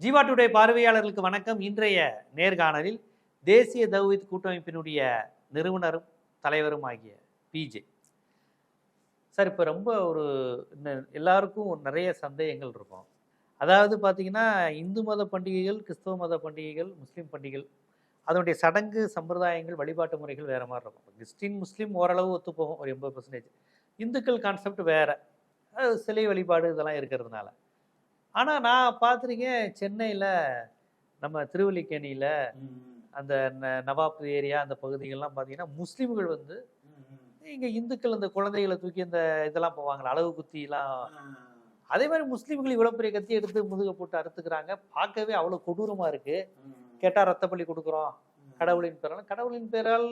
Jeeva today பார்வையாளர்களுக்கு வணக்கம். இன்றைய நேர்காணலில் தேசிய தௌஹீத் கூட்டமைப்பினுடைய நிறுவனரும் தலைவரும் ஆகிய பிஜே சார் இப்போ ரொம்ப ஒரு எல்லாருக்கும் ஒரு நிறைய சந்தேகங்கள் இருக்கும். அதாவது பார்த்தீங்கன்னா இந்து மத பண்டிகைகள் கிறிஸ்தவ மத பண்டிகைகள் முஸ்லீம் பண்டிகைகள் அதனுடைய சடங்கு சம்பிரதாயங்கள் வழிபாட்டு முறைகள் வேறு மாதிரி இருக்கும். கிறிஸ்டின் முஸ்லீம் ஓரளவு ஒத்துப்போகும் ஒரு எண்பது பர்சன்டேஜ் இந்துக்கள் கான்செப்ட் வேறு. சிலை வழிபாடு இதெல்லாம் இருக்கிறதுனால. ஆனால் நான் பார்த்துருக்கேன் சென்னையில் நம்ம திருவல்லிக்கேணியில் அந்த நவாப் ஏரியா அந்த பகுதிகள்லாம் பார்த்தீங்கன்னா முஸ்லீம்கள் வந்து இங்கே இந்துக்கள் அந்த குழந்தைகளை தூக்கி அந்த இதெல்லாம் போவாங்களா அளவு குத்திலாம். அதே மாதிரி முஸ்லீம்கள் இவ்வளோ பெரிய கத்தி எடுத்து முதுக போட்டு அறுத்துக்கிறாங்க. பார்க்கவே அவ்வளோ கொடூரமாக இருக்குது கேட்டால் ரத்த பலி கொடுக்குறோம். கடவுளின் பேரால் கடவுளின் பேரால்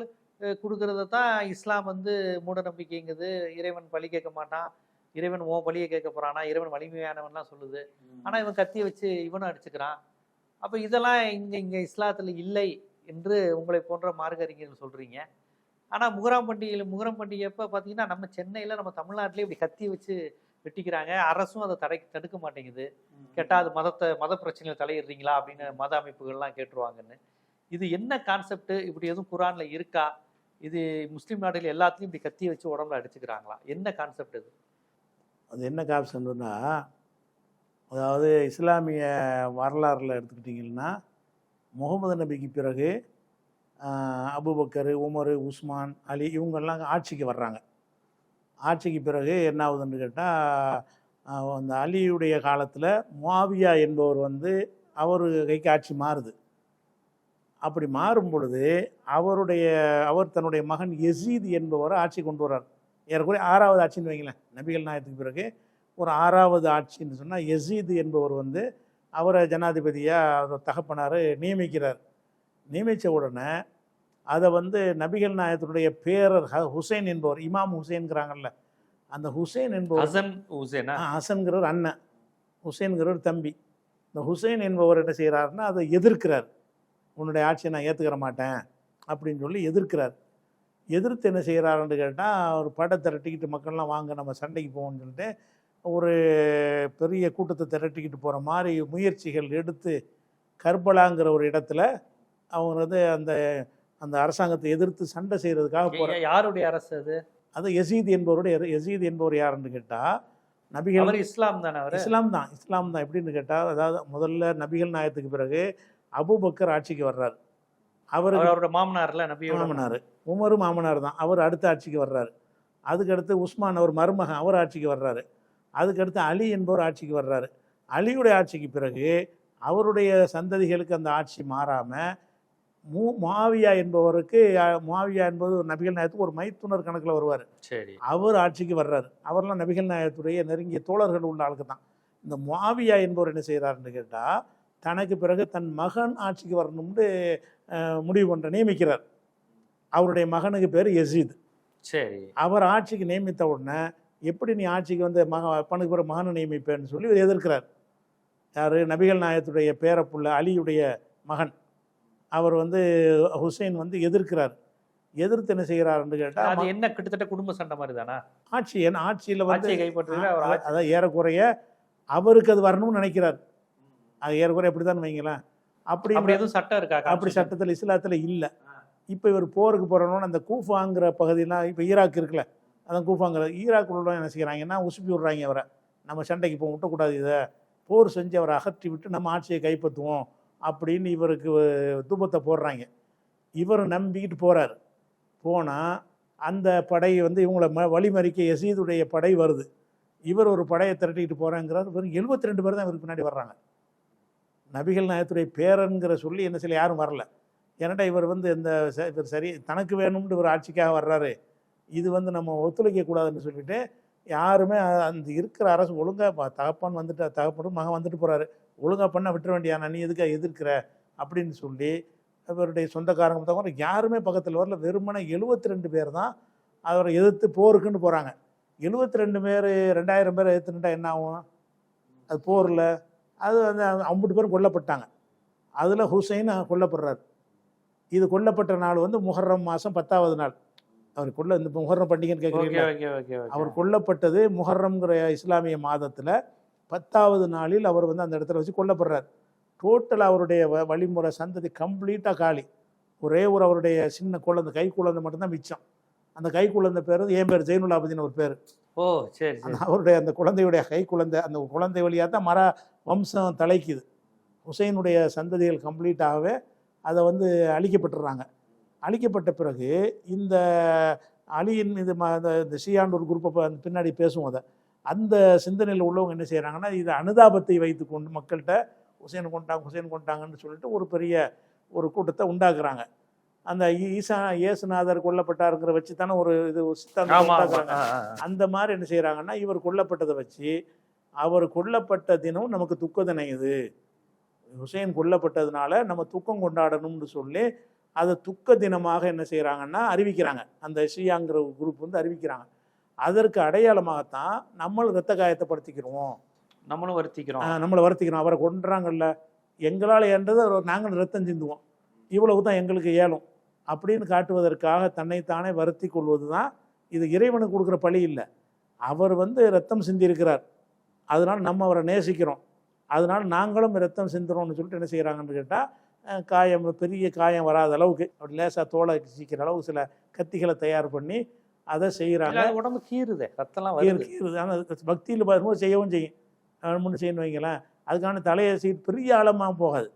கொடுக்கறத தான் இஸ்லாம் வந்து மூட நம்பிக்கைங்குது இறைவன் பலி கேட்க மாட்டான். இறைவன் ஓ பலியை கேட்க போறானா இறைவன் வலிமையானவன்லாம் சொல்லுது. ஆனால் இவன் கத்தியை வச்சு இவனும் அடிச்சுக்கிறான். அப்போ இதெல்லாம் இங்கே இங்கே இஸ்லாத்தில் இல்லை என்று உங்களை போன்ற மார்க்க அறிஞர்கள் சொல்கிறீங்க ஆனால் முகராம் பண்டிகையில் முகரம் பண்டிகை எப்போ பார்த்தீங்கன்னா நம்ம சென்னையில் நம்ம தமிழ்நாட்டிலே இப்படி கத்தி வச்சு வெட்டிக்கிறாங்க. அரசும் அதை தடை தடுக்க மாட்டேங்குது. கேட்டால் அது மதத்தை மத பிரச்சனையில் தலையிடுறீங்களா அப்படின்னு மத அமைப்புகள்லாம் கேட்டுருவாங்கன்னு. இது என்ன கான்செப்ட் இப்படி எதுவும் குரானில் இருக்கா? இது முஸ்லீம் நாடுகள் எல்லாத்துலேயும் இப்படி கத்தியை வச்சு உடம்புல அடிச்சுக்கிறாங்களா? என்ன கான்செப்ட் இது? அது என்ன காப்ஷன்னா அதாவது இஸ்லாமிய வரலாறில் எடுத்துக்கிட்டிங்கன்னா முகமது நபிக்கு பிறகு அபுபக்கர் உமர் உஸ்மான் அலி இவங்கெல்லாம் ஆட்சிக்கு வர்றாங்க. ஆட்சிக்கு பிறகு என்ன ஆகுதுன்னு கேட்டால் அந்த அலியுடைய காலத்தில் மாவியா என்பவர் வந்து அவர் கைக்கு ஆட்சி மாறுது. அப்படி மாறும் பொழுது அவருடைய அவர் தன்னுடைய மகன் எசீத் என்பவரை ஆட்சி கொண்டு வர்றார். ஏறக்குறைய ஆறாவது ஆட்சின்னு வைங்களேன் நபிகள் நாயத்துக்கு பிறகு. ஒரு ஆறாவது ஆட்சின்னு சொன்னால் எசீது என்பவர் வந்து அவரை ஜனாதிபதியாக தகப்பனார் நியமிக்கிறார். நியமித்த உடனே அதை வந்து நபிகள் நாயகத்தினுடைய பேரர் ஹ- ஹுசைன் என்பவர் இமாம் ஹுசைன்கிறாங்கல்ல அந்த ஹுசைன் என்பவர் ஹசன் ஹுசேனா? ஹசன்கிறவர் அண்ணன் ஹுசைன்கிறவர் தம்பி. இந்த ஹுசைன் என்பவர் என்ன செய்கிறாருன்னா அதை எதிர்க்கிறார். உன்னுடைய ஆட்சியை நான் ஏற்றுக்கிற மாட்டேன் அப்படின்னு சொல்லி எதிர்க்கிறார். எதிர்த்து என்ன செய்கிறாருன்னு கேட்டால் ஒரு படை திரட்டிக்கிட்டு மக்கள்லாம் வாங்க நம்ம சண்டைக்கு போவோம்னு சொல்லிட்டு ஒரு பெரிய கூட்டத்தை திரட்டிக்கிட்டு போகிற மாதிரி முயற்சிகள் எடுத்து கர்பலாங்கிற ஒரு இடத்துல அவங்க வந்து அந்த அந்த அரசாங்கத்தை எதிர்த்து சண்டை செய்கிறதுக்காக போகிற யாருடைய அரசு அது? அது எசீத் என்பவருடைய எசீத் என்பவர் யாருன்னு கேட்டால் நபிகள் அவர் இஸ்லாம் தானே அவர்? இஸ்லாம் தான் இஸ்லாம் தான். எப்படின்னு கேட்டால் அதாவது முதல்ல நபிகள் நாயத்துக்கு பிறகு அபூபக்கர் ஆட்சிக்கு வர்றார். அவர் அவர் அவரோட மாமனார்ல நபியோட மாமனார். உமரும் மாமனார் தான் அவர் அடுத்த ஆட்சிக்கு வர்றாரு. அதுக்கடுத்து உஸ்மான் அவர் மருமகன் அவர் ஆட்சிக்கு வர்றாரு. அதுக்கடுத்து அலி என்பவர் ஆட்சிக்கு வர்றாரு. அலியுடைய ஆட்சிக்கு பிறகு அவருடைய சந்ததிகளுக்கு அந்த ஆட்சி மாறாமல் மூ மாவியா என்பவருக்கு மாவியா என்பது ஒரு நபிகள் நாயத்துக்கு ஒரு மைத்துனர் கணக்கில் வருவார். சரி. அவர் ஆட்சிக்கு வர்றாரு. அவர்லாம் நபிகள் நாயகத்துடைய நெருங்கிய தோழர்கள் உள்ள ஆளுக்கு தான். இந்த முஆவியா என்பவர் என்ன செய்கிறாருன்னு கேட்டால் தனக்கு பிறகு தன் மகன் ஆட்சிக்கு வரணும்னு முடிவு பண்ணுற நியமிக்கிறார். அவருடைய மகனுக்கு பேர் யசீத். சரி. அவர் ஆட்சிக்கு நியமித்த உடனே எப்படி நீ ஆட்சிக்கு வந்து மக அப்பனுக்கு பிறகு மகனை நியமிப்பேன்னு சொல்லி இவர் எதிர்க்கிறார். யார்? நபிகள் நாயகத்துடைய பேரப்புள்ள அலியுடைய மகன். அவர் வந்து ஹுசைன் வந்து எதிர்க்கிறார். எதிர்த்து என்ன செய்கிறாருன்னு அது கேட்டால் என்ன கிட்டத்தட்ட குடும்ப சண்டை மாதிரி தானா ஆட்சி ஏன்னா ஆட்சியில் வந்து ஆட்சி. அதான் ஏறக்குறைய அவருக்கு அது வரணும்னு நினைக்கிறார். அது ஏறக்குறைய அப்படி தான் வைங்களேன். அப்படி அப்படி எதுவும் சட்டம் இருக்கா அப்படி சட்டத்தில்? இஸ்லாத்தில் இல்லை. இப்போ இவர் போருக்கு போகிறோன்னு அந்த கூஃபாங்கிற பகுதியெலாம் இப்போ ஈராக் இருக்குல்ல அதான் கூஃபாங்கிற ஈராக் உள்ள என்ன செய்கிறாங்கன்னா உசுப்பி விட்றாங்க அவரை நம்ம சண்டைக்கு போக விட்டக்கூடாது இதை. போர் செஞ்சு அவரை அகற்றி விட்டு நம்ம ஆட்சியை கைப்பற்றுவோம் அப்படின்னு இவருக்கு தூபத்தை போடுறாங்க. இவர் நம்பிக்கிட்டு போகிறார் போனால் அந்த படை வந்து இவங்களை ம வழிமறிக்க எசீதுடைய படை வருது. இவர் ஒரு படையை திரட்டிக்கிட்டு போகிறேங்கிறார் வெறும் எழுபத்தி ரெண்டு பேர் தான் இவருக்கு பின்னாடி வர்றாங்க. நபிகள் நாயகத்துடைய பேரன்கிற சொல்லி என்ன சில யாரும் வரல. ஏன்னாடா இவர் வந்து இந்த இவர் சரி தனக்கு வேணும்னு ஒரு ஆட்சிக்காக வர்றாரு. இது வந்து நம்ம ஒத்துழைக்க கூடாதுன்னு சொல்லிட்டு யாருமே அந்த இருக்கிற அரசு ஒழுங்காக தகப்பான் வந்துட்டு தகப்பனும் மகன் வந்துட்டு போகிறாரு ஒழுங்காக பண்ண விட்டுற வேண்டியா நீ எதுக்காக எதிர்க்கிற? அப்படின்னு சொல்லி அவருடைய சொந்தக்காரங்க தவிர யாருமே பக்கத்தில் வரல. வெறுமனே எழுபத்தி ரெண்டு பேர் தான் அவரை எதிர்த்து போருக்குன்னு போகிறாங்க எழுபத்தி ரெண்டு பேர் ரெண்டாயிரம் பேர் எதிர்த்துட்டா என்ன ஆகும்? அது போரில். அது வந்து ஐம்பது பேரும் கொல்லப்பட்டாங்க. அதில் ஹுசைன் கொல்லப்படுறார். இது கொல்லப்பட்ட நாள் வந்து முஹர்ரம் மாதம் பத்தாவது நாள். அவர் கொல்ல இந்த முஹர்ரம் பண்டிகைன்னு ஓகே அவர் கொல்லப்பட்டது முஹர்ரம்ங்கிற இஸ்லாமிய மாதத்தில் பத்தாவது நாளில் அவர் வந்து அந்த இடத்துல வச்சு கொல்லப்படுறார். டோட்டலாக அவருடைய வ- வழிமுறை சந்ததி கம்ப்ளீட்டாக காலி. ஒரே ஒரு அவருடைய சின்ன குழந்தை கை குழந்தை மட்டும்தான் மிச்சம். அந்த கை குழந்தை பேர் என் பேர் ஜெயினுலாபதினு ஒரு பேர். ஓ சரி அவருடைய அந்த குழந்தையுடைய கை குழந்தை அந்த குழந்தை வழியாக தான் மர வம்சம் தலைக்குது. ஹுசைனுடைய சந்ததிகள் கம்ப்ளீட்டாகவே அதை வந்து அழிக்கப்பட்டுறாங்க. அழிக்கப்பட்ட பிறகு இந்த அலியின் இது ம இந்த இந்த ஷியான் ஒரு குரூப்பை பின்னாடி பேசுவோம் அதை. அந்த சிந்தனையில் உள்ளவங்க என்ன செய்கிறாங்கன்னா இது அனுதாபத்தை வைத்து கொண்டு மக்கள்கிட்ட ஹுசைன் கொண்டாங்க ஹுசைன் கொண்டாங்கன்னு சொல்லிட்டு ஒரு பெரிய ஒரு கூட்டத்தை உண்டாக்குறாங்க. அந்த ஈசா இயேசுநாதர் கொல்லப்பட்டாருங்கிற வச்சு தானே ஒரு இது ஆ. அந்த மாதிரி என்ன செய்கிறாங்கன்னா இவர் கொல்லப்பட்டதை வச்சு அவர் கொல்லப்பட்ட தினம் நமக்கு துக்க தினம் இது ஹுசைன் கொல்லப்பட்டதுனால நம்ம துக்கம் கொண்டாடணும்னு சொல்லி அதை துக்க தினமாக என்ன செய்கிறாங்கன்னா அறிவிக்கிறாங்க. அந்த ஷியாங்கிற குரூப் வந்து அறிவிக்கிறாங்க. அதற்கு அடையாளமாகத்தான் நம்ம இரத்த காயத்தை படுத்திக்கிறோம் நம்மளும் வருத்திக்கிறோம். நம்மளை வருத்திக்கிறோம். அவரை கொன்றாங்கல்ல. எங்களால் ஏன்றது அவர் நாங்கள் ரத்தம் சிந்துவோம். இவ்வளவு தான் எங்களுக்கு ஏலும். அப்படின்னு காட்டுவதற்காக தன்னைத்தானே வருத்தி கொள்வது தான் இது இறைவனுக்கு கொடுக்குற பழி இல்லை. அவர் வந்து ரத்தம் சிந்தியிருக்கிறார். அதனால் நம்ம அவரை நேசிக்கிறோம். அதனால் நாங்களும் ரத்தம் சிந்துறோம்னு சொல்லிட்டு என்ன செய்கிறாங்கன்னு கேட்டால் காயம் பெரிய காயம் வராத அளவுக்கு அப்படி லேசாக தோலை சீக்கிர அளவுக்கு சில கத்திகளை தயார் பண்ணி அதை செய்கிறாங்க உடம்பு கீறுதே ரத்தம்லாம் வருது. ஆனால் பக்தியில் பார்க்கும்போது செய்யவும் செய்யும். முன்னு செய்யணும் வைங்களேன் அதுக்கான தலையை சீட் பெரிய ஆழமாக போகாது.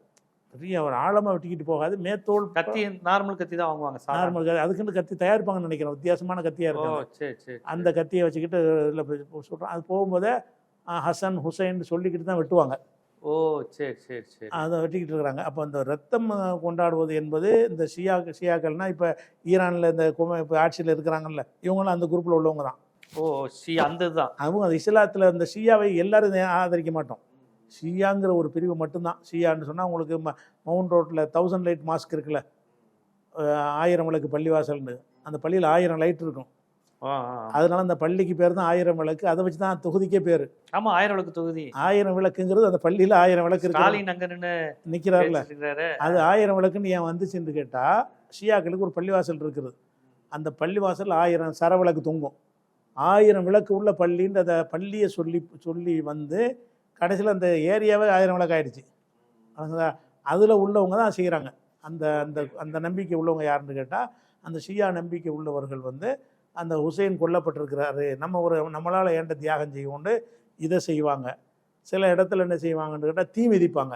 பெரிய ஒரு ஆழமாக வெட்டிக்கிட்டு போகாது. மேத்தோல் கத்தி நார்மல் கத்தி தான் வாங்குவாங்க. நார்மல் கத்தி. அதுக்குன்னு கத்தி தயாரிப்பாங்கன்னு நினைக்கிறேன். வித்தியாசமான கத்தியாக இருக்கும் சரி சரி அந்த கத்தியை வச்சுக்கிட்டு இதில் சொல்கிறோம் அது போகும்போதே ஹசன் ஹுசைன் சொல்லிக்கிட்டு தான் வெட்டுவாங்க. ஓ சரி சரி சரி. அதை வெட்டிக்கிட்டு இருக்கிறாங்க. அப்போ அந்த ரத்தம் கொண்டாடுவது என்பது இந்த ஷியா ஷியாக்கள்னா இப்போ ஈரானில் இந்த கும இப்போ ஆட்சியில் இருக்கிறாங்கல்ல இவங்களும் அந்த குரூப்பில் உள்ளவங்க தான். ஓ சி அந்த இதுதான். அவங்க அந்த இஸ்லாத்தில் இந்த ஷியாவை எல்லாரும் ஆதரிக்க மாட்டோம். ஷியாங்கிற ஒரு பிரிவு மட்டும்தான். ஷியான்னு சொன்னால் உங்களுக்கு ம மவுண்ட் ரோட்டில் தௌசண்ட் லைட் மாஸ்க் இருக்குல்ல. ஆயிரம் விளக்கு பள்ளிவாசல்னு. அந்த பள்ளியில் ஆயிரம் லைட் இருக்கும். அதனால அந்த பள்ளிக்கு பேர் தான் ஆயிரம் விளக்கு. அதை வச்சு தான் தொகுதிக்கே பேர். ஆமா ஆயிரம் விளக்கு தொகுதி. ஆயிரம் விளக்குங்கிறது அந்த பள்ளியில் ஆயிரம் விளக்கு இருக்கு. இருக்காரு அது ஆயிரம் விளக்குன்னு ஏன் வந்துச்சுன்னு கேட்டால் ஷியாக்களுக்கு ஒரு பள்ளிவாசல் இருக்குது. அந்த பள்ளிவாசல் ஆயிரம் சர விளக்கு தொங்கும். ஆயிரம் விளக்கு உள்ள பள்ளின்னு அந்த பள்ளியை சொல்லி சொல்லி வந்து கடைசியில் அந்த ஏரியாவே ஆயிரம் விளக்கு ஆயிடுச்சு. அதில் உள்ளவங்க தான் செய்கிறாங்க அந்த அந்த அந்த நம்பிக்கை உள்ளவங்க யாருன்னு கேட்டால் அந்த ஷியா நம்பிக்கை உள்ளவர்கள் வந்து அந்த ஹுசைன் கொல்லப்பட்டிருக்கிறாரு. நம்ம ஒரு நம்மளால் ஏண்ட தியாகம் செய்வோண்டு இதை செய்வாங்க. சில இடத்துல என்ன செய்வாங்கன்னு கேட்டால் தீ மிதிப்பாங்க.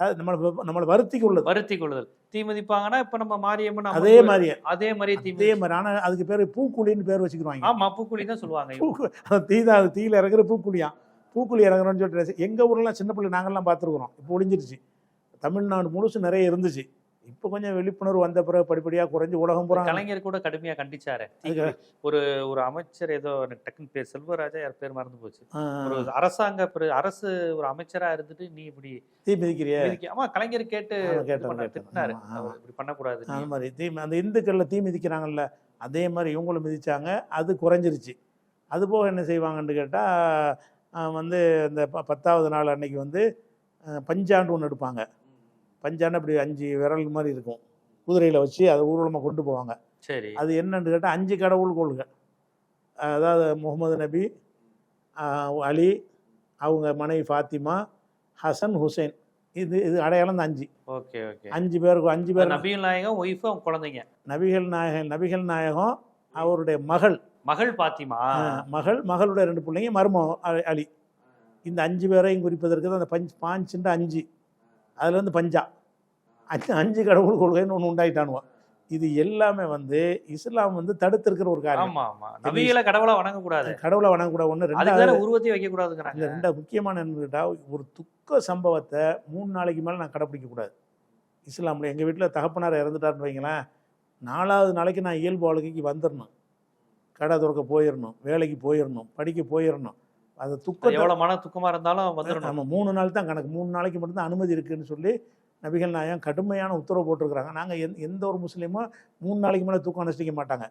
அது நம்மளை நம்மளை வருத்திக்கு உள்ளது. வருத்தி கொள்ளுதல் தீ மதிப்பாங்கன்னா இப்ப நம்ம மாரியம்மன் அதே மாதிரியே அதே மாதிரி தீ அதே மாதிரி ஆனால் அதுக்கு பேர் பூக்குழின்னு பேர் வச்சுக்கிடுவாங்க ஆமா பூக்குழி தான் சொல்லுவாங்க. பூக்கு அந்த தீ தான் அது தீயில் இறங்குற பூக்குழியாம். பூக்குழி இறங்குறோன்னு சொல்லிட்டு எங்கள் ஊர்லாம் சின்ன பிள்ளை நாங்கள்லாம் பார்த்துருக்குறோம். இப்போ ஒழிஞ்சிருச்சு தமிழ்நாடு முழுசு நிறைய இருந்துச்சு. இப்போ கொஞ்சம் விழிப்புணர்வு வந்த பிறகு படிப்படியாக குறைஞ்சு உலகம் பூரா கலைஞர் கூட கடுமையா கண்டிச்சாரு. ஒரு ஒரு அமைச்சர் ஏதோ எனக்கு டக்குன்னு பேர் செல்வராஜா யார் பேர் மறந்து போச்சு. ஒரு அரசாங்க அரசு ஒரு அமைச்சரா இருந்துட்டு நீ இப்படி தீ மிதிக்கிறிய? மிதிக்க- ஆமா கலைஞர் கேட்டு. திட்டினாரு. இப்படி பண்ணக்கூடாது அந்த மாதிரி தீ அந்த இந்துக்களில் தீ மிதிக்கிறாங்கல்ல அதே மாதிரி இவங்களும் மிதிச்சாங்க. அது குறைஞ்சிருச்சு. அது போக என்ன செய்வாங்கன்னு கேட்டால் வந்து இந்த ப- பத்தாவது நாள் அன்னைக்கு வந்து பஞ்சாண்டு ஒன்று எடுப்பாங்க. பஞ்சாண்டு அப்படி அஞ்சு விரல் மாதிரி இருக்கும். குதிரையில் வச்சு அதை ஊர்வலமாக கொண்டு போவாங்க. சரி. அது என்னன்னு கேட்டால் அஞ்சு கடவுள் கொள்கை அதாவது முகமது நபி அலி அவங்க மனைவி ஃபாத்திமா ஹசன் ஹுசைன். இது இது அடையாளம் தான் அஞ்சு. Okay okay. அஞ்சு பேருக்கு அஞ்சு பேர். நபிகள் நாயகம் ஒய்ஃபு அவங்க குழந்தைங்க. நபிகள் நாயகன் நபிகள் நாயகம் அவருடைய மகள். மகள் பாத்திமா? மகள் மகளுடைய ரெண்டு பிள்ளைங்க மருமகம் அலி. இந்த அஞ்சு பேரையும் குறிப்பதற்கு தான் அந்த பஞ்ச் பாஞ்சுன்ற அஞ்சு. அதுல இருந்து பஞ்சா. அஞ்சு அஞ்சு கடவுள் கொள்கைன்னு ஒன்று உண்டாயிட்டானுவோம் இது எல்லாமே வந்து இஸ்லாம் வந்து தடுத்திருக்கிற ஒரு காரியம். ஆமா நபிகளை கடவுளா வணங்க கூடாது கடவுளை வணங்கக்கூட ஒன்று அதுக்கு ரெண்டாவது வேற உருவத்தையும் வைக்க கூடாதுங்கிறாங்க இல்லை ரெண்டாவது முக்கியமான என்னன்னு கேட்டால் ஒரு துக்க சம்பவத்தை மூணு நாளைக்கு மேலே நான் கடைப்பிடிக்கக்கூடாது. இஸ்லாமில் எங்கள் வீட்டில் தகப்பனார் இறந்துட்டாருன்னு வைங்களேன் நாலாவது நாளைக்கு நான் இயல்பு வாழ்க்கைக்கு வந்துடணும் கடை திறக்க போயிடணும் வேலைக்கு போயிடணும் படிக்க போயிடணும் அது துக்கத்தை எவ்வளவு மன துக்கமா இருந்தாலும் வந்துடணும் நம்ம மூணு நாள் தான் கணக்கு. மூணு நாளைக்கு மட்டும்தான் அனுமதி இருக்குன்னு சொல்லி நபிகள் நாயகம் கடுமையான உத்தரவு போட்டிருக்கிறாங்க. நாங்கள் எந்த எந்த ஒரு முஸ்லீமும் மூணு நாளைக்கு மேலே தூக்கம் அனுஷ்டிக்க மாட்டாங்க.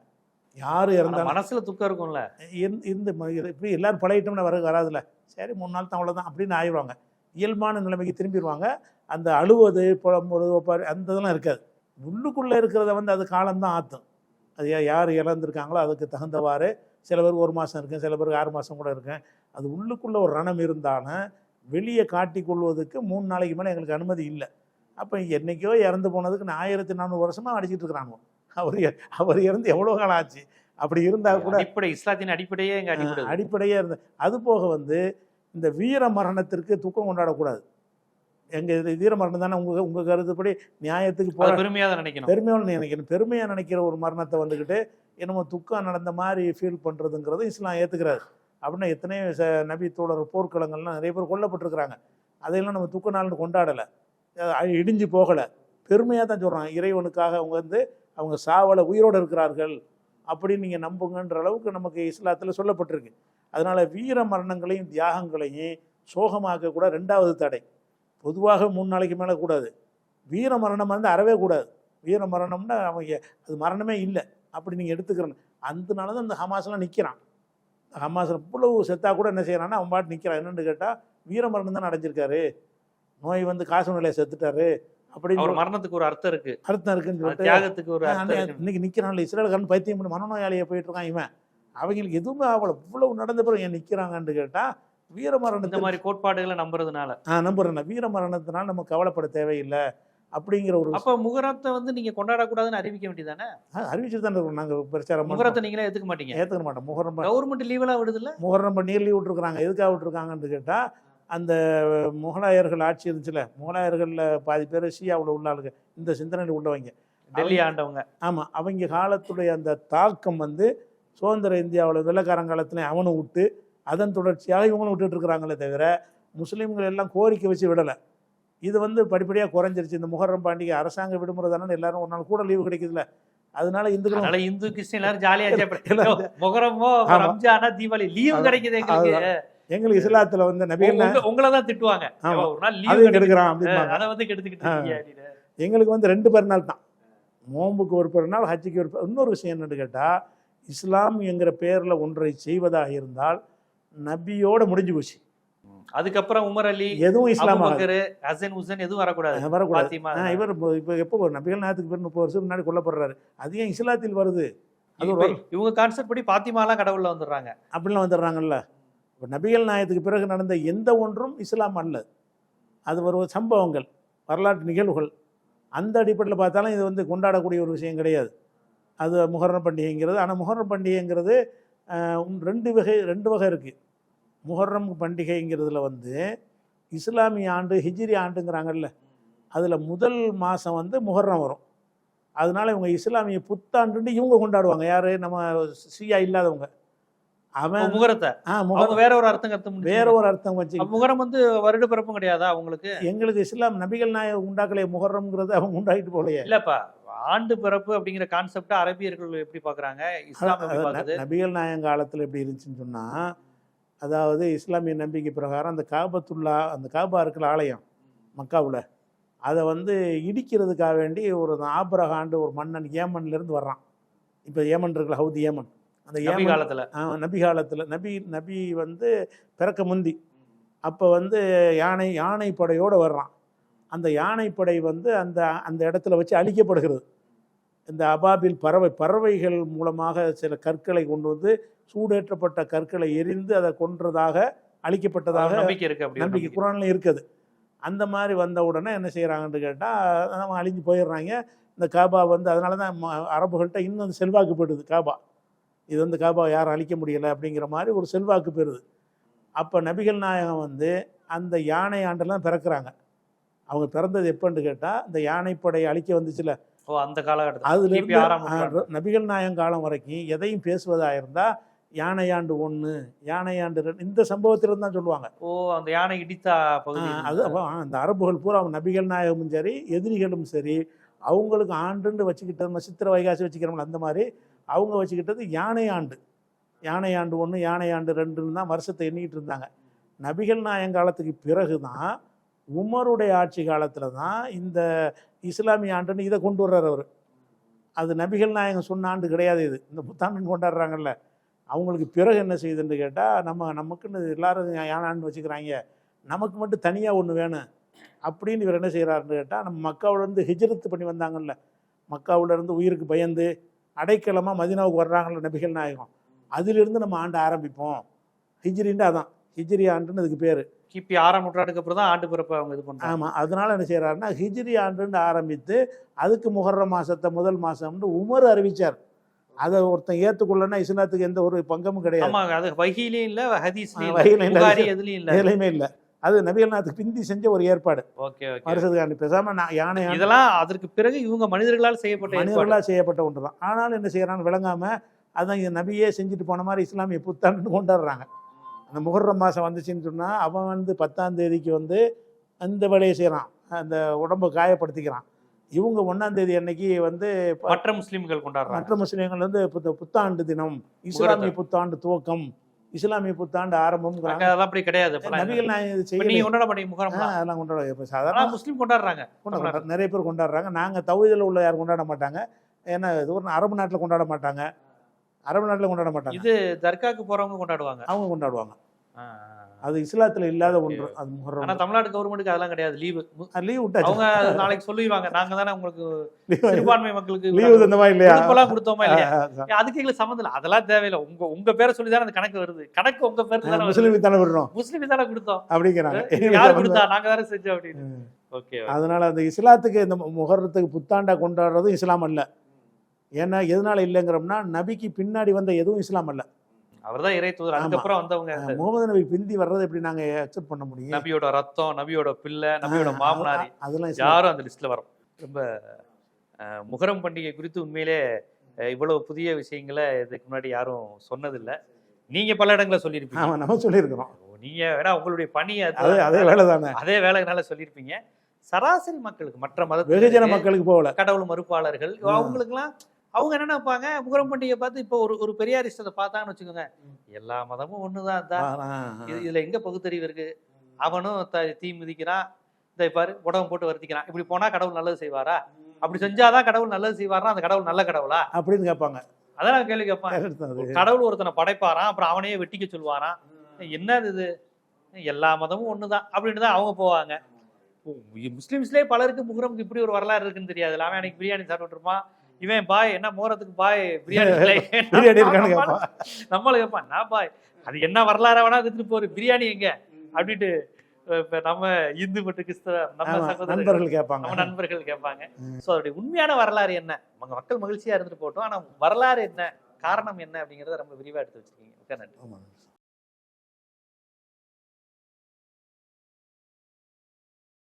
யார் ஆனா இறந்தாலும் மனசுல துக்கம் இருக்கும்ல. இது இப்படி எல்லாரும் பழகிட்டோம்னா வர வராதுல்ல. சரி மூணு நாள் தான் அவ்வளோதான் அப்படின்னு ஆயிடுவாங்க. இயல்பான நிலைமைக்கு திரும்பிடுவாங்க. அந்த அழுவது புலம்புறது அந்த இதெல்லாம் இருக்காது. உள்ளுக்குள்ளே இருக்கிறத வந்து அது காலம்தான் ஆற்றும் அது யார் இழந்திருக்காங்களோ அதுக்கு தகுந்தவாறு சில பேருக்கு ஒரு மாதம் இருக்கும் சில பேருக்கு ஆறு மாதம் கூட இருக்கும் அது உள்ளுக்குள்ளே ஒரு ரணம் இருந்தாலும் வெளியே காட்டிக் கொள்வதற்கு மூணு நாளைக்கு மேலே எங்களுக்கு அனுமதி இல்லை. அப்போ என்னைக்கோ இறந்து போனதுக்கு நான் ஆயிரத்தி நானூறு வருஷமாக அடிச்சிட்டு இருக்கிறாங்க அவர் அவர் இறந்து எவ்வளோ காலம் ஆச்சு? அப்படி இருந்தால் கூட அடிப்படை இஸ்லாத்தின் அடிப்படையே எங்க அடிப்படை. அடிப்படையாக இருந்த அது போக வந்து இந்த வீர மரணத்திற்கு துக்கம் கொண்டாடக்கூடாது. எங்கள் வீர மரணம் தானே உங்கள் உங்கள் கருத்துப்படி நியாயத்துக்கு போகிற அது பெருமையா தான் நினைக்கணும். பெருமையோடு நினைக்கணும். பெருமையாக நினைக்கிற ஒரு மரணத்தை வந்துக்கிட்டு என்னமோ துக்கம் நடந்த மாதிரி ஃபீல் பண்ணுறதுங்கிறது இஸ்லாம் ஏற்றுக்கிறாரு அப்படின்னா எத்தனையோ ச நபி தோழர் போர்க்களங்கள்லாம் நிறைய பேர் கொல்லப்பட்டிருக்கிறாங்க. அதையெல்லாம் நம்ம துக்க நாள்னு கொண்டாடலை. இடிஞ்சு போகலை. பெருமையாக தான் சொல்கிறாங்க இறைவனுக்காக அவங்க வந்து அவங்க சாவலை உயிரோடு இருக்கிறார்கள் அப்படின்னு நீங்கள் நம்புங்கன்ற அளவுக்கு நமக்கு இஸ்லாத்தில் சொல்லப்பட்டிருக்கு. அதனால் வீர மரணங்களையும் தியாகங்களையும் சோகமாக்க கூட ரெண்டாவது தடை. பொதுவாக மூணு நாளைக்கு மேலே கூடாது. வீர மரணம் வந்து அறவே கூடாது. வீர மரணம்னா அவங்க அது மரணமே இல்லை. அப்படி நீங்கள் எடுத்துக்கிறேன் அதனால தான் இந்த ஹமாஸ்லாம் நிற்கிறான் ஹமாஸ் இவ்வளவு செத்தா கூட என்ன செய்யறான்னா அவன் பாட்டு நிற்கிறான் என்னன்னு கேட்டால் வீர மரணம் தான் அடைஞ்சிருக்காரு. நோய் வந்து காசு நிலையை செத்துட்டாரு. அப்படின்னு மரணத்துக்கு ஒரு அர்த்தம் இருக்கு. அர்த்தம் இருக்குன்னு சொல்லிட்டு தியாகத்துக்கு ஒரு இன்னைக்கு நிற்கிறான்ல இஸ்ரேல்காரன் பைத்தியம் பண்ணி மனநோயாளியை போயிட்டு இருக்கான் இவன். அவங்களுக்கு எதுவுமே அவளை இவ்வளவு நடந்த பிறகு ஏன் நிற்கிறாங்கன்னு கேட்டால் வீர இந்த மாதிரி கோட்பாடுகளை நம்புறதுனால. நான் நம்புறேன் வீர மரணத்தினால நம்ம கவலைப்பட தேவையில்லை அப்படிங்கிற ஒரு அப்ப முகரத்தை வந்து நீங்க கொண்டாடக்கூடாதுன்னு அறிவிக்க வேண்டியதானே அறிவிச்சு தான் இருக்கோம். நாங்கள் பிரச்சாரம் முகரத்தை நீங்களே ஏத்துக்க மாட்டீங்க. ஏற்றுக்க மாட்டோம். முகரம் கவர்மெண்ட் லீவெல்லாம் விடுதுல்ல? முகரம் பண்ணி லீவ் விட்டுருக்குறாங்க. எதுக்காக விட்டுருக்காங்கன்னு கேட்டால் அந்த முகலாயர்கள் ஆட்சி இருந்துச்சுல முகலாயர்களில் பாதி பேர் ஷியாவில் உள்ள ஆளுங்க. இந்த சிந்தனையில் உள்ளவங்க. டெல்லி ஆண்டவங்க. ஆமாம் அவங்க காலத்துடைய அந்த தாக்கம் வந்து சுதந்திர இந்தியாவில் வெள்ளக்காரங்காலத்துலேயும் அவனும் விட்டு அதன் தொடர்ச்சியாக இவங்களும் விட்டுட்டு இருக்கிறாங்களே தவிர முஸ்லீம்கள் எல்லாம் கோரிக்கை வச்சு விடலை. இது வந்து படிப்படியாக குறைஞ்சிருச்சு. இந்த முகரம் பாண்டிகை அரசாங்க விடுமுறை தானே எல்லாரும் ஒரு நாள் கூட லீவு கிடைக்குதுல்ல. அதனால இந்துக்களும் அதனால இந்து கிறிஸ்டின் எல்லாரும் ஜாலியா என்ஜாய் எல்லாம் பண்ணி முகரமோ. ரம்ஜானா தீபாவளி லீவு. கிடைக்குது எங்களுக்கு. எங்களுக்கு இஸ்லாத்தில் வந்து நபிகள் உங்களை தான் திட்டுவாங்க. ஆமா. ஒரு நாள் அதையும் லீவு கெடுக்கிறான் அதை வந்து கெடுத்துக்கிட்டு. எங்களுக்கு வந்து ரெண்டு பெருநாள் தான். நோம்புக்கு ஒரு பெருநாள் ஹஜ்ஜுக்கு ஒரு இன்னொரு விஷயம் என்னன்னு கேட்டால் இஸ்லாம் என்கிற பேரில் ஒன்றை செய்வதாக இருந்தால் நபியோட முடிஞ்சு போச்சு. அதுக்கப்புறம் உமர் அலி எதுவும் இஸ்லாம் ஹசன் ஹுசன் எதுவும் வரக்கூடாது. வரக்கூடாது. இவர் இப்போ எப்போ ஒரு நபிகள் நாயத்துக்கு பேர் முப்பது வருஷம் முன்னாடி கொல்லப்படுறாரு. அது ஏன் இஸ்லாத்தில் வருது? அது இவங்க கான்செப்ட் படி பாத்திமாலாம் கடவுள்ல வந்துடுறாங்க. அப்படிலாம் வந்துடுறாங்கல்ல. இப்போ நபிகள் நாயத்துக்கு பிறகு நடந்த எந்த ஒன்றும் இஸ்லாம் அல்ல. அது ஒரு சம்பவங்கள் வரலாற்று நிகழ்வுகள். அந்த அடிப்படையில் பார்த்தாலும் இது வந்து கொண்டாடக்கூடிய ஒரு விஷயம் கிடையாது. அது முஹர்ரம் பண்டிகைங்கிறது. ஆனால் முஹர்ரம் பண்டிகைங்கிறது ரெண்டு வகை ரெண்டு வகை இருக்குது முஹர்ரம் பண்டிகைங்கிறதுல வந்து இஸ்லாமிய ஆண்டு ஹிஜ்ரி ஆண்டுங்கிறாங்கல்ல அதில் முதல் மாதம் வந்து முஹர்ரம் வரும். அதனால இவங்க இஸ்லாமிய புத்தாண்டுன்னு இவங்க கொண்டாடுவாங்க. யார்? நம்ம சியா இல்லாதவங்க. அவன் முகரத்தை? ஆ முகரம் வேற ஒரு அர்த்தம் கருத்து வேற ஒரு அர்த்தம் வச்சு முகரம் வந்து வருட பிறப்பும் கிடையாதா அவங்களுக்கு? எங்களுக்கு இஸ்லாம் நபிகள் நாயகம் உண்டாக்கலையே முகர்றம்ங்கிறது அவங்க உண்டாக்கிட்டு போலையே இல்லப்பா ஆண்டு பிறப்பு அப்படிங்கிற கான்செப்ட் அரபியர்கள் எப்படி இஸ்லாம் ந- நபிகள் நாயகம் காலத்தில் எப்படி இருந்துச்சுன்னு சொன்னால் அதாவது இஸ்லாமிய நம்பிக்கை பிரகாரம் அந்த காபத்துல்லா அந்த காபா இருக்கிற ஆலயம் மக்காவில் அதை வந்து இடிக்கிறதுக்காக வேண்டி ஒரு ஆபரகாண்டு ஒரு மன்னன் ஏமன்ல இருந்து வர்றான். இப்போ ஏமன் இருக்குல்ல ஹவுதி ஏமன் அந்த ஏமன் காலத்துல. நபி காலத்தில் நபி நபி வந்து பிறக்க முந்தி அப்போ வந்து யானை யானை படையோடு வர்றான். அந்த யானைப்படை வந்து அந்த அந்த இடத்துல வச்சு அழிக்கப்படுகிறது. இந்த அபாபில் பறவை பறவைகள் மூலமாக சில கற்களை கொண்டு வந்து சூடேற்றப்பட்ட கற்களை எரிந்து அதை கொன்றதாக அழிக்கப்பட்டதாக நம்பிக்கை இருக்கு நம்பிக்கை. குரானில் இருக்குது. அந்த மாதிரி வந்த உடனே என்ன செய்கிறாங்கன்னு கேட்டால் அவங்க அழிஞ்சு போயிடுறாங்க. இந்த காபா வந்து அதனால தான் அரபுகள்கிட்ட இன்னும் செல்வாக்கு போயிடுது காபா. இது வந்து காபா யாரும் அழிக்க முடியலை அப்படிங்கிற மாதிரி ஒரு செல்வாக்கு பெறுது அப்போ நபிகள் நாயகம் வந்து அந்த யானை ஆண்டெல்லாம் பிறக்கிறாங்க. அவங்க பிறந்தது எப்போன்னு கேட்டால் இந்த யானைப்படை அழிக்க வந்துச்சுல. ஓ அந்த காலகட்டத்தில். அதுல நபிகள் நாயகம் காலம் வரைக்கும் எதையும் பேசுவதாக இருந்தால் யானையாண்டு ஒன்று யானையாண்டு ரெண்டு இந்த சம்பவத்திலிருந்து தான் சொல்லுவாங்க. ஓ அந்த யானை இடித்த பகுதி அது அப்போ அந்த அரபுகள் பூரா நபிகள் நாயகமும் சரி எதிரிகளும் சரி அவங்களுக்கு ஆண்டுன்னு வச்சுக்கிட்டது சித்திரை வைகாசி வச்சுக்கிறோம்ல அந்த மாதிரி அவங்க வச்சுக்கிட்டது யானை ஆண்டு யானை ஆண்டு ஒன்று யானை ஆண்டு ரெண்டுன்னு தான் வருஷத்தை எண்ணிக்கிட்டு இருந்தாங்க. நபிகள் நாயகம் காலத்துக்கு பிறகு தான் உமருடைய ஆட்சி காலத்தில் தான் இந்த இஸ்லாமிய ஆண்டுன்னு இதை கொண்டு வர்றார் அவர். அது நபிகள் நாயகம் சொன்ன ஆண்டு கிடையாது இது. இந்த புத்தாண்டு கொண்டாடுறாங்கல்ல. அவங்களுக்கு பிறகு என்ன செய்யுதுன்னு கேட்டால் நம்ம நமக்குன்னு எல்லாரும் யானை ஆண்டு வச்சுக்கிறாங்க. நமக்கு மட்டும் தனியாக ஒன்று வேணும். அப்படின்னு இவர் என்ன செய்கிறாருன்னு கேட்டால் நம்ம மக்காவிலேருந்து ஹிஜ்ரத்து பண்ணி வந்தாங்கல்ல. மக்காவிலேருந்து உயிருக்கு பயந்து அடைக்கலமாக மதினாவுக்கு வர்றாங்கல்ல நபிகள் நாயகம். அதிலிருந்து நம்ம ஆண்ட ஆரம்பிப்போம். ஹிஜ்ரின்ட்டு அதான். ஹிஜ்ரி ஆண்டுன்னு இதுக்கு பேர். கிபி ஆறாம் நூற்றாண்டுக்கு அப்புறம் தான் ஆண்டு பிறப்பை அவங்க இது பண்றாங்க. ஆமாம் அதனால என்ன செய்கிறாருன்னா ஹிஜ்ரி ஆண்டுன்னு ஆரம்பித்து அதுக்கு முஹர்ரம் மாசத்தை முதல் மாதம்னு உமர் அறிவிச்சார். அதை ஒருத்தன் ஏற்றுக்கொள்ளனா இஸ்லாத்துக்கு எந்த ஒரு பங்கமும் கிடையாது. ஆமாங்க அது வகிலையும் இல்ல ஹதீஸ்லயும் எதுலயும் இல்ல. எதுலையுமே இல்லை. அது நபிகள் நாத்துக்கு பிந்தி செஞ்ச ஒரு ஏற்பாடு. ஓகே வருஷத்துக்காண்டி பேசாம நான் யானை இதெல்லாம் அதற்கு பிறகு இவங்க மனிதர்களால் செய்யப்பட்ட ஏற்பாடு. மனிதர்களாக செய்யப்பட்ட ஒன்று தான் ஆனாலும் என்ன செய்யறான்னு விளங்காம அதான் நபியே செஞ்சுட்டு போன மாதிரி இஸ்லாமிய புத்தாண்டு கொண்டாடுறாங்க. அந்த முகர்ரம் மாதம் வந்துச்சுன்னு சொன்னால் அவன் வந்து பத்தாம் தேதிக்கு வந்து அந்த வேலையை செய்கிறான் அந்த உடம்பை காயப்படுத்திக்கிறான். இவங்க ஒன்றாம் தேதி அன்னைக்கு வந்து மற்ற முஸ்லிம்கள் கொண்டாடுறாங்க. மற்ற முஸ்லீம்கள் வந்து புத்த- புத்தாண்டு தினம் இஸ்லாமிய புத்தாண்டு துவக்கம் இஸ்லாமிய புத்தாண்டு ஆரம்பம் அதெல்லாம் அப்படி கிடையாது. நபிகள் நான் செய்யல கொண்டாட மாட்டீங்க அதெல்லாம் கொண்டாட இப்போ சாதாரண முஸ்லீம் கொண்டாடுறாங்க. கொண்டாடுறாங்க. நிறைய பேர் கொண்டாடுறாங்க. நாங்கள் தவிதில் உள்ள யாரும் கொண்டாட மாட்டாங்க. ஏன்னா இது ஒரு அரபு நாட்டில் கொண்டாட மாட்டாங்க. அரபு நாட்டில் கொண்டாட மாட்டாங்க. இது தர்காக்கு போறவங்க கொண்டாடுவாங்க. அவங்க கொண்டாடுவாங்க. அது இஸ்லாத்தில் இல்லாத ஒன்று. அது முஹர்ரம் ஆனா தமிழ்நாடு கவர்மெண்ட்டுக்கு அதெல்லாம் கிடையாது. லீவு லீவ் விட்டாச்சு. அவங்க நாளைக்கு சொல்லிடுவாங்க நாங்க தானே உங்களுக்கு சிறுபான்மை மக்களுக்கு லீவ் தந்தமா இல்லையா? விடுப்பெல்லாம் கொடுத்தோமா இல்லையா. அதுக்கு எங்களுக்கு சம்மந்தம் இல்லை. அதெல்லாம் தேவையில்லை. உங்க உங்க பேரை சொல்லி தானே அந்த கணக்கு வருது. கணக்கு உங்க பேருக்கு தானே முஸ்லீம் தானே விடுறோம். முஸ்லீம் தானே கொடுத்தோம். அப்படிங்கிறாங்க. யார் கொடுத்தா? நாங்க தானே செஞ்சோம் அப்படின்னு. ஓகே அதனால அந்த இஸ்லாத்துக்கு இந்த முகரத்துக்கு புத்தாண்டா கொண்டாடுறதும் இஸ்லாம் அல்ல. ஏன்னா எதனால இல்லைங்கிறோம்னா நபிக்கு பின்னாடி வந்த எதுவும் இஸ்லாம் அல்ல. அவர்தான் இறை தூதர். அதுக்கப்புறம் வந்தவங்க முகமது நபி பிந்தி வர்றதை எப்படி நாங்க அக்செப்ட் பண்ண முடியும்? நபியோட ரத்தம் நபியோட பிள்ளை நபியோட மாமனாரி. அதெல்லாம் யாரும் அந்த லிஸ்ட்ல வரும். ரொம்ப முகரம் பண்டிகை குறித்து உண்மையிலே இவ்வளவு புதிய விஷயங்களை இதுக்கு முன்னாடி யாரும் சொன்னதில்லை. நீங்க பல இடங்களை சொல்லியிருப்பீங்க. ஆமா நம்ம சொல்லியிருக்கிறோம். நீங்க வேணா உங்களுடைய பணி அது அதே அதே வேலை தானே அதே வேலைனால சொல்லியிருப்பீங்க. சராசரி மக்களுக்கு மற்ற மத வெகுஜன மக்களுக்கு போகல. கடவுள் மறுப்பாளர்கள். அவங்களுக்குலாம் அவங்க என்ன நினைப்பாங்க? முகரம் பண்டிகை பார்த்து இப்போ ஒரு ஒரு பெரியாரிஸ்டத்தை பார்த்தாங்கன்னு வச்சுக்கோங்க. எல்லா மதமும் ஒண்ணுதான் தான் இதுல எங்க பகுத்தறிவு இருக்கு? அவனும் த- மிதிக்கிறான். இதை பாரு உடம்பு போட்டு வருத்திக்கிறான். இப்படி போனா கடவுள் நல்லது செய்வாரா? அப்படி செஞ்சாதான் கடவுள் நல்லது செய்வாரா? அந்த கடவுள் நல்ல கடவுளா? அப்படின்னு கேட்பாங்க. அதான் நான் கேள்வி கேட்பேன். கடவுள் ஒருத்தனை படைப்பாராம் அப்புறம் அவனையே வெட்டிக்க சொல்லுவாராம். என்னது இது? எல்லா மதமும் ஒண்ணுதான். அப்படின்னு தான் அவங்க போவாங்க. முஸ்லிம்ஸ்லயே பலருக்கு முகரமுக்கு இப்படி ஒரு வரலாறு இருக்குன்னு தெரியாது. அவன் அன்னைக்கு பிரியாணி சாப்பிட்டு இருப்பான். இவன் பாய் என்ன மோரத்துக்கு பாய் பிரியாணி. பிரியாணி இருக்கான்னு கேட்பான் நம்மள கேட்பான் நான் பாய். அது என்ன வரலாறு வேணா எடுத்துட்டு போரு. பிரியாணி எங்க? அப்படின்ட்டு நம்ம இந்து மற்றும் கிறிஸ்தவ நம்ம நண்பர்கள் கேட்பாங்க. நம்ம நண்பர்கள் கேட்பாங்க. சோ அதோடைய உண்மையான வரலாறு என்ன? மங்க- மக்கள் மகிழ்ச்சியா இருந்துட்டு போட்டோம். ஆனா வரலாறு என்ன? காரணம் என்ன அப்படிங்கறத ரொம்ப விரிவா எடுத்து வச்சிருக்கீங்க. நன்றி